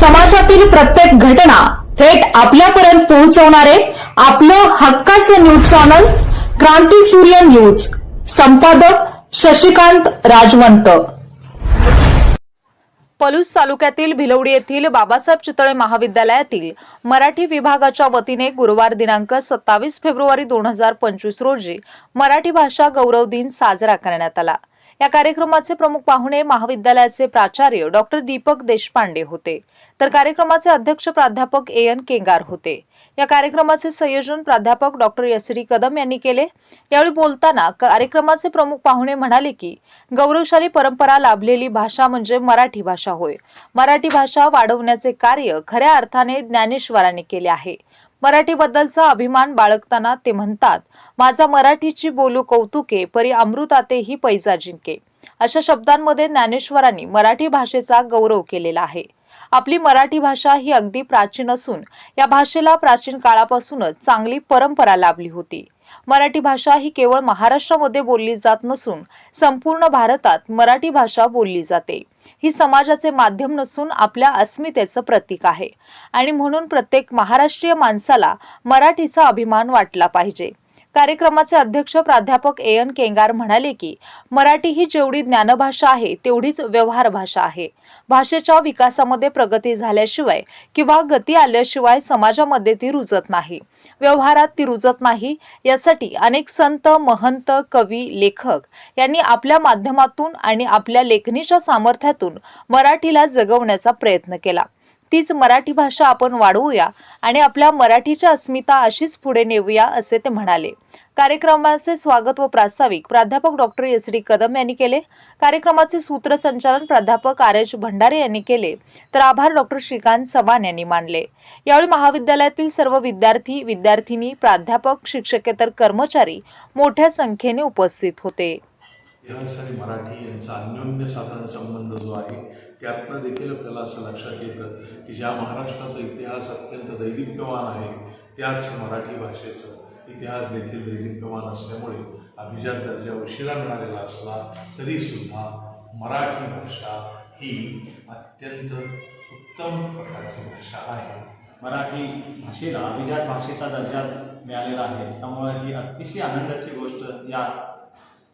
समाजातील प्रत्येक घटना थेट आपल्यापर्यंत पोहोचवणारे आपलं हक्काचं न्यूज चॅनल क्रांती सूर्य न्यूज. संपादक शशिकांत राजवंत. पलूस तालुक्यातील भिलवडी येथील बाबासाहेब चितळे महाविद्यालयातील मराठी विभागाच्या वतीने गुरुवार दिनांक सत्तावीस फेब्रुवारी दोन हजार पंचवीस रोजी मराठी भाषा गौरव दिन साजरा करण्यात आला. या कार्यक्रमाचे प्रमुख पाहुणे महाविद्यालयाचे प्राचार्य डॉक्टर दीपक देशपांडे होते. तर कार्यक्रमाचे अध्यक्ष प्राध्यापक ए एन केंगार होते. या कार्यक्रमाचे संयोजन प्राध्यापक डॉक्टर यसरी कदम यांनी केले. यावेळी बोलताना कार्यक्रमाचे प्रमुख पाहुणे म्हणाले की गौरवशाली परंपरा लाभलेली भाषा म्हणजे मराठी भाषा होय. मराठी भाषा वाढवण्याचे कार्य खऱ्या अर्थाने ज्ञानेश्वरांनी केले आहे. मराठीबद्दलचा अभिमान बाळगताना ते म्हणतात माझा मराठीची बोलू कौतुके परी अमृतातेही पैजा जिंके. अशा शब्दांमध्ये ज्ञानेश्वरांनी मराठी भाषेचा गौरव केलेला आहे. आपली मराठी भाषा ही अगदी प्राचीन असून या भाषेला प्राचीन काळापासूनच चांगली परंपरा लाभली होती. मराठी भाषा ही केवळ महाराष्ट्रामध्ये बोलली जात नसून संपूर्ण भारतात मराठी भाषा बोलली जाते. ही समाजाचे माध्यम नसून आपल्या अस्मितेचं प्रतीक आहे. आणि म्हणून प्रत्येक महाराष्ट्रीय माणसाला मराठीचा अभिमान वाटला पाहिजे. कार्यक्रमाचे अध्यक्ष प्राध्यापक ए एन केंगार म्हणाले की मराठी ही जेवढी ज्ञानभाषा आहे तेवढीच व्यवहार भाषा आहे. भाषेच्या विकासामध्ये प्रगती झाल्याशिवाय किंवा गती आल्याशिवाय समाजामध्ये ती रुजत नाही. व्यवहारात ती रुजत नाही यासाठी अनेक संत महंत कवी लेखक यांनी आपल्या माध्यमातून आणि आपल्या लेखणीच्या सामर्थ्यातून मराठीला जगवण्याचा प्रयत्न केला. तीच मराठी भाषा आपण वाढवूया आणि आपल्या मराठीच्या अस्मिता अशीच पुढे नेऊया असे ते म्हणाले. कार्यक्रमाचे स्वागत व प्रास्ताविक प्राध्यापक डॉक्टर एस डी कदम यांनी केले. कार्यक्रमाचे सूत्रसंचालन प्राध्यापक आर एच भंडारे यांनी केले. तर आभार डॉक्टर श्रीकांत चव्हाण यांनी मानले. यावेळी महाविद्यालयातील सर्व विद्यार्थी विद्यार्थिनी प्राध्यापक शिक्षकेतर कर्मचारी मोठ्या संख्येने उपस्थित होते. इतिहास आणि मराठी यांचा अन्योन्य साधारण संबंध जो आहे त्यातनं देखील आपल्याला असं लक्षात येतं की ज्या महाराष्ट्राचा इतिहास अत्यंत दैदिप्यमान आहे त्याच मराठी भाषेचं इतिहास देखील दैदिप्यमान असल्यामुळे अभिजात दर्जा उशिरा मिळालेला असला तरीसुद्धा मराठी भाषा ही अत्यंत उत्तम प्रकारची भाषा आहे. मराठी भाषेला अभिजात भाषेचा दर्जा मिळालेला आहे. त्यामुळे ही अतिशय आनंदाची गोष्ट या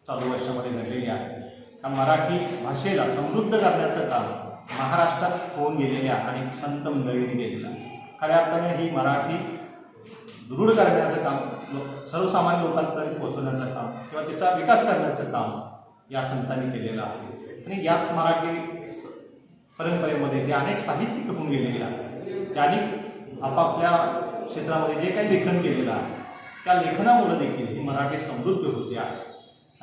चालू वर्षामध्ये घडलेली आहे. त्या मराठी भाषेला समृद्ध करण्याचं काम महाराष्ट्रात होऊन गेलेल्या अनेक संत मंडळींनी केलेलं आहे. खऱ्या अर्थाने ही मराठी दृढ करण्याचं काम सर्वसामान्य लोकांपर्यंत पोहोचवण्याचं काम किंवा त्याचा विकास करण्याचं काम या संतांनी केलेलं आहे. आणि याच मराठी परंपरेमध्ये जे अनेक साहित्यिक होऊन गेलेले आहेत ज्यांनी आपापल्या क्षेत्रामध्ये जे काही लेखन केलेलं आहे त्या लेखनामुळे देखील ही मराठी समृद्ध होते आहे.